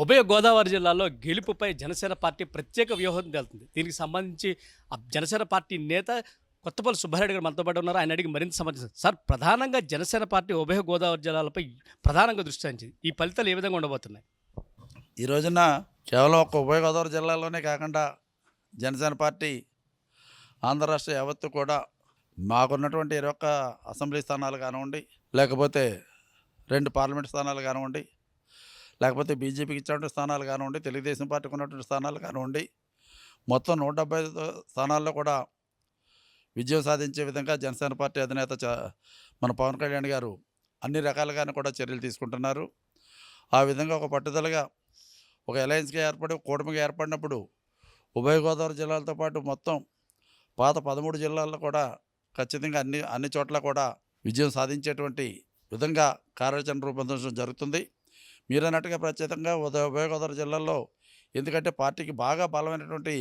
ఉభయ గోదావరి జిల్లాలో గెలుపుపై జనసేన పార్టీ ప్రత్యేక వ్యూహం తెలుతుంది. దీనికి సంబంధించి ఆ జనసేన పార్టీ నేత కొత్తపల్లి సుబ్బారెడ్డి గారు మనతో పాటు ఉన్నారు. ఆయన అడిగి మరింత సమాచారం సార్ ప్రధానంగా జనసేన పార్టీ ఉభయ గోదావరి జిల్లాలపై ప్రధానంగా దృష్టి సారించింది. ఈ ఫలితాలు ఏ విధంగా ఉండబోతున్నాయి? ఈ రోజున కేవలం ఒక ఉభయ గోదావరి జిల్లాలోనే కాకుండా జనసేన పార్టీ ఆంధ్ర రాష్ట్ర యావత్తు కూడా మాకున్నటువంటి ఇరవై ఒక్క అసెంబ్లీ స్థానాలు కానివ్వండి లేకపోతే రెండు పార్లమెంట్ స్థానాలు కానివ్వండి లేకపోతే బీజేపీకి ఇచ్చినటువంటి స్థానాలు కానివ్వండి తెలుగుదేశం పార్టీకి ఉన్నటువంటి స్థానాలు కానివ్వండి మొత్తం నూట డెబ్బై స్థానాల్లో కూడా విజయం సాధించే విధంగా జనసేన పార్టీ అధినేత మన పవన్ కళ్యాణ్ గారు అన్ని రకాలుగానే కూడా చర్యలు తీసుకుంటున్నారు. ఆ విధంగా ఒక పట్టుదలగా ఒక అలయన్స్గా ఏర్పడి కూటమిగా ఏర్పడినప్పుడు ఉభయ గోదావరి జిల్లాలతో పాటు మొత్తం పాత పదమూడు జిల్లాల్లో కూడా ఖచ్చితంగా అన్ని అన్ని చోట్ల కూడా విజయం సాధించేటువంటి విధంగా కార్యాచరణ రూపొందించడం జరుగుతుంది. మీరు అన్నట్టుగా ప్రత్యేకంగా ఉదయ ఉభయ గోదావరి జిల్లాల్లో ఎందుకంటే పార్టీకి బాగా బలమైనటువంటి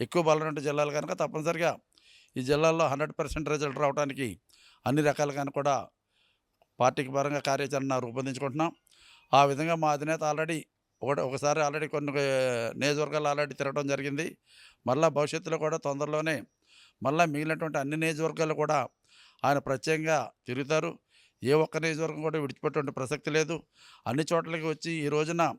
ఎక్కువ బలమైనటువంటి జిల్లాలు కనుక తప్పనిసరిగా ఈ జిల్లాల్లో హండ్రెడ్ పర్సెంట్ రిజల్ట్ రావడానికి అన్ని రకాలుగాను కూడా పార్టీకి పరంగా కార్యాచరణ రూపొందించుకుంటున్నాం. ఆ విధంగా మా అధినేత ఆల్రెడీ ఒకటి ఒకసారి ఆల్రెడీ కొన్ని నియోజకవర్గాలు ఆల్రెడీ తిరగడం జరిగింది. మళ్ళీ భవిష్యత్తులో కూడా తొందరలోనే మళ్ళీ మిగిలినటువంటి అన్ని నియోజకవర్గాలు కూడా ఆయన ప్రత్యేకంగా తిరుగుతారు. ఏ ఒక్క నియోజకవర్గం కూడా విడిచిపెట్టే ప్రసక్తి లేదు. అన్ని చోట్లకి వచ్చి ఈ రోజున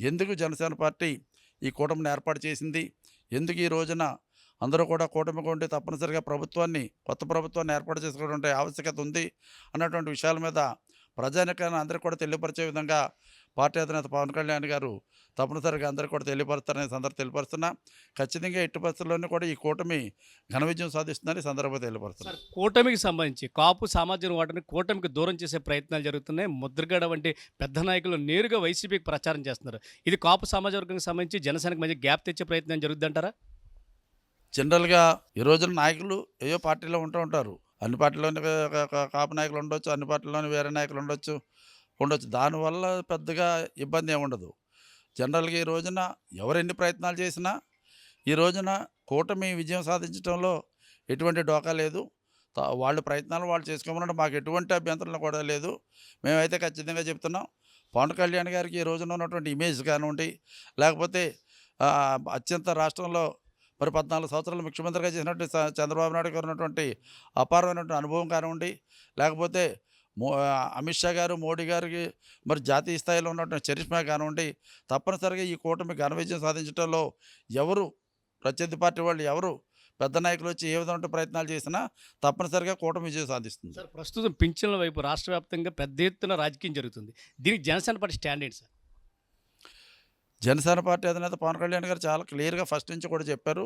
ఎందుకు జనసేన పార్టీ ఈ కూటమిని ఏర్పాటు చేసింది? ఎందుకు ఈ రోజున అందరూ కూడా కూటమిగా ఉండి తప్పనిసరిగా ప్రభుత్వాన్ని కొత్త ప్రభుత్వాన్ని ఏర్పాటు చేసుకోవడం ఆవశ్యకత ఉంది? అన్నటువంటి విషయాల మీద ప్రజానికాన్ని అందరికీ కూడా తెలియపరిచే విధంగా పార్టీ అధినేత పవన్ కళ్యాణ్ గారు తప్పనిసరిగా అందరికీ కూడా తెలియపరుస్తారని సందర్భం తెలియపరుస్తున్నా. ఖచ్చితంగా ఎట్టి పరిస్థితుల్లోనూ కూడా ఈ కూటమి ఘన విజయం సాధిస్తుందని సందర్భంగా తెలియపరుస్తున్నారు కూటమికి సంబంధించి కాపు సామాజిక వాటిని కూటమికి దూరం చేసే ప్రయత్నాలు జరుగుతున్నాయి. ముద్రగడ వంటి పెద్ద నాయకులు నేరుగా వైసీపీకి ప్రచారం చేస్తున్నారు. ఇది కాపు సామాజిక వర్గానికి సంబంధించి జనసేనకు మధ్య గ్యాప్ తెచ్చే ప్రయత్నం జరుగుద్దంటారా? జనరల్గా ఈ రోజున నాయకులు ఏయో పార్టీలో ఉంటూ ఉంటారు. అన్ని పార్టీలోని కాపు నాయకులు ఉండొచ్చు అన్ని పార్టీలోని వేరే నాయకులు ఉండొచ్చు. ఉండొచ్చు. దానివల్ల పెద్దగా ఇబ్బంది ఏమి ఉండదు. జనరల్గా ఈ రోజున ఎవరు ఎన్ని ప్రయత్నాలు చేసినా ఈ రోజున కూటమి విజయం సాధించడంలో ఎటువంటి డోకా లేదు. వాళ్ళు వాళ్ళ ప్రయత్నాలు వాళ్ళు చేసుకోమన్నట్టు మాకు ఎటువంటి అభ్యంతరం కూడా లేదు. మేమైతే ఖచ్చితంగా చెప్తున్నాం. పవన్ కళ్యాణ్ గారికి ఈ రోజున ఉన్నటువంటి ఇమేజ్ కానివ్వండి లేకపోతే అత్యంత రాష్ట్రంలో మరి పద్నాలుగు సంవత్సరాలు ముఖ్యమంత్రిగా చేసినటువంటి చంద్రబాబు నాయుడు గారు ఉన్నటువంటి అపారమైనటువంటి అనుభవం కానివ్వండి లేకపోతే అమిత్ షా గారు మోడీ గారికి మరి జాతీయ స్థాయిలో ఉన్నటువంటి చరిష్మా కానివ్వండి తప్పనిసరిగా ఈ కూటమి ఘన విజయం సాధించడంలో ఎవరు ప్రత్యర్థి పార్టీ వాళ్ళు ఎవరు పెద్ద నాయకులు వచ్చి ఏ విధమైన ప్రయత్నాలు చేసినా తప్పనిసరిగా కూటమి విజయం సాధిస్తుంది. సార్ ప్రస్తుతం పింఛన్ల వైపు రాష్ట్ర వ్యాప్తంగా పెద్ద ఎత్తున రాజకీయం జరుగుతుంది. దీనికి జనసేన పార్టీ స్టాండ్ ఏంటి సార్? జనసేన పార్టీ అధినేత పవన్ కళ్యాణ్ గారు చాలా క్లియర్గా ఫస్ట్ నుంచి కూడా చెప్పారు.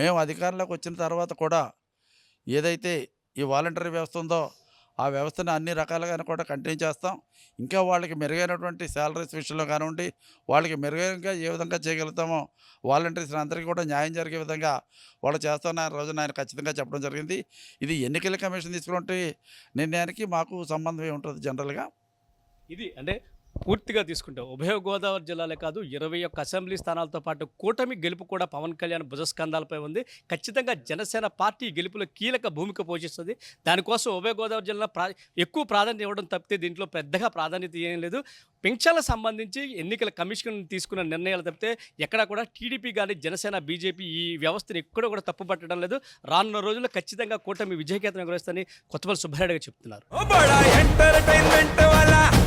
మేము అధికారంలోకి వచ్చిన తర్వాత కూడా ఏదైతే ఈ వాలంటరీ వ్యవస్థ ఉందో ఆ వ్యవస్థను అన్ని రకాలుగా కూడా కంటిన్యూ చేస్తాం. ఇంకా వాళ్ళకి మెరుగైనటువంటి శాలరీస్ విషయంలో కానివ్వండి వాళ్ళకి మెరుగైనగా ఏ విధంగా చేయగలుగుతామో వాలంటీర్స్ అందరికీ కూడా న్యాయం జరిగే విధంగా వాళ్ళు చేస్తామని రోజున ఆయన ఖచ్చితంగా చెప్పడం జరిగింది. ఇది ఎన్నికల కమిషన్ తీసుకున్నటువంటి నిర్ణయానికి మాకు సంబంధం ఉంటుంది జనరల్గా? ఇది అంటే పూర్తిగా తీసుకుంటే ఉభయ గోదావరి జిల్లాలే కాదు ఇరవై ఒక్క అసెంబ్లీ స్థానాలతో పాటు కూటమి గెలుపు కూడా పవన్ కళ్యాణ్ భుజస్కంధాలపై ఉంది. ఖచ్చితంగా జనసేన పార్టీ గెలుపులో కీలక భూమిక పోషిస్తుంది. దానికోసం ఉభయ గోదావరి జిల్లా ప్రా ఎక్కువ ప్రాధాన్యత ఇవ్వడం తప్పితే దీంట్లో పెద్దగా ప్రాధాన్యత ఏం లేదు. పెన్షన్లకు సంబంధించి ఎన్నికల కమిషన్ తీసుకున్న నిర్ణయాలు తప్పితే ఎక్కడా కూడా టీడీపీ కానీ జనసేన బీజేపీ ఈ వ్యవస్థను ఎక్కడ కూడా తప్పు పట్టడం లేదు. రానున్న రోజుల్లో ఖచ్చితంగా కూటమి విజయకేతనం ఎగురేస్తుందని కొత్తపల్లి సుబ్బారెడ్డిగా చెప్తున్నారు.